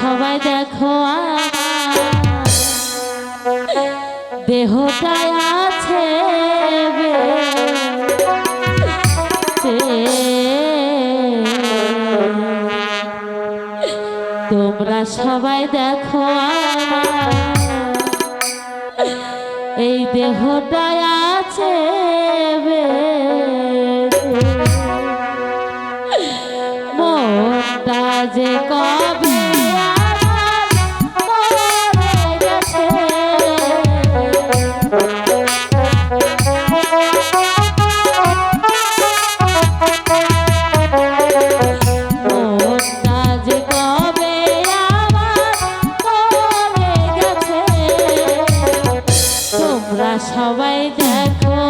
সবাই দেখো দেহটায় আছে তোমরা সবাই দেখো এই দেহটায় আছে মনটা যে কর সবাই দেখো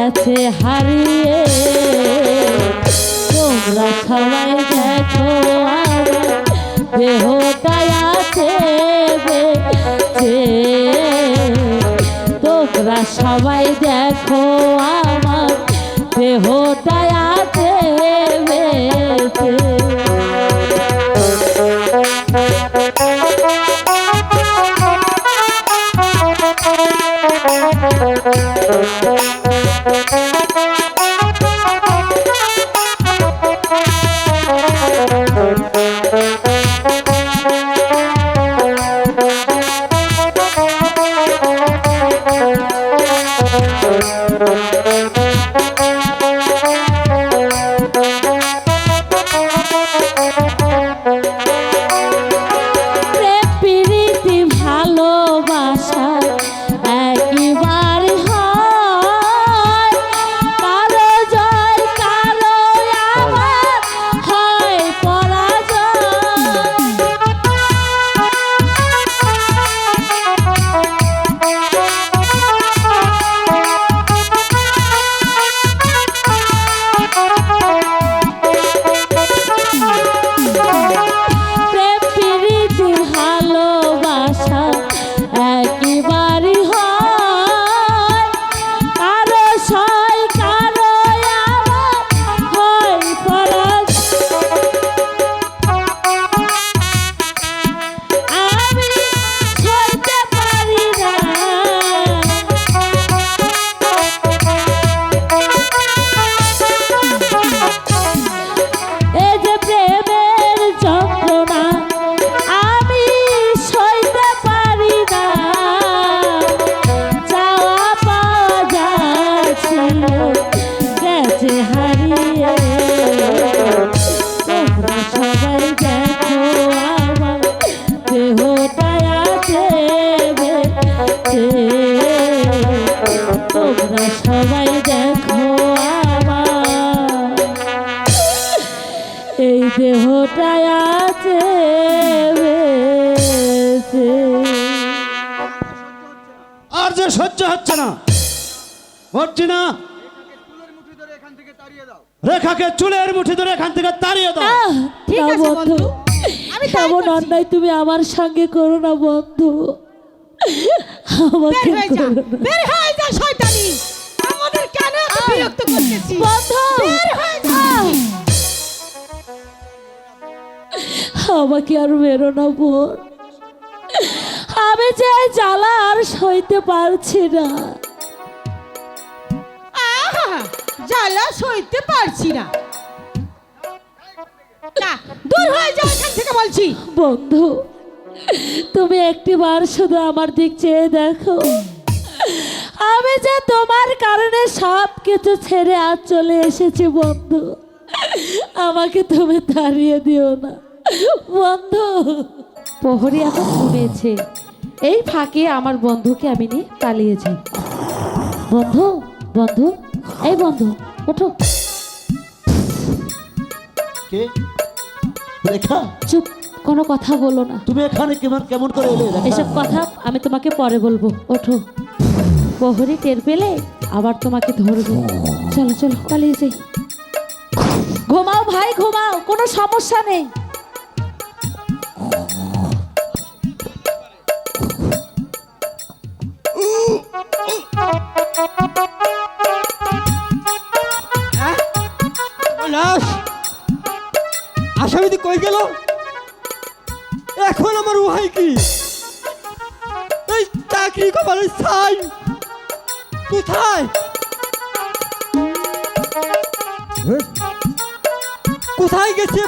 গেছে হারিয়ে। তোমরা সবাই দেখো দেহ আছে তোমরা সবাই দেখো আমার দেহটায় দেহটা আছে আর যে সহ্য হচ্ছে না। মর্জিনা চুলের মুঠি ধরে এখান থেকে তাড়িয়ে দাও রেখাকে চুলের মুঠি ধরে এখান থেকে তাড়িয়ে দাও। ঠিক আছে বন্ধু। আমি করছি। অন্যায় তুমি আমার সঙ্গে করো না বন্ধু। বের আমাকে হয়ে যা বের হয়ে যা শয়তানি। আমাদের কেন এত বিরক্ত করতেছিস বন্ধু। বের হয়ে যা। আমাকে আর মেরো না বোন। আমি যে জ্বালা আর সইতে পারছি না। জ্বালা সইতে পারছি না। না দূর হয়ে যাও এখান থেকে বলছি। বন্ধু তুমি একটি বার শুধু আমার দিক চেয়ে দেখো। আমি যে তোমার কারণে সব কিছু ছেড়ে আজ চলে এসেছি বন্ধু আমাকে তুমি তাড়িয়ে দিও না। বন্ধু। প্রহরী এখন ঘুমিয়েছে। এই ফাঁকে আমার বন্ধুকে আমি নিয়ে পালিয়ে যাই। বন্ধু বন্ধু এই বন্ধু ওঠো। কে? রেখা? চুপ কোনো কথা বলো না। তুমি এখানে কেমন কেমন করে এলে এসব কথা আমি তোমাকে পরে বলব। ওঠো। প্রহরী টের পেলে আবার তোমাকে ধরবে। চলো চলো পালিয়ে যাই। ঘুমাও ভাই ঘুমাও কোনো সমস্যা নেই। লাশ। আসামিদি কই গেল? এখন আমার উহাই কি? এই চাকরি কপালে ছাই কোথায়? কোথায় গেছে?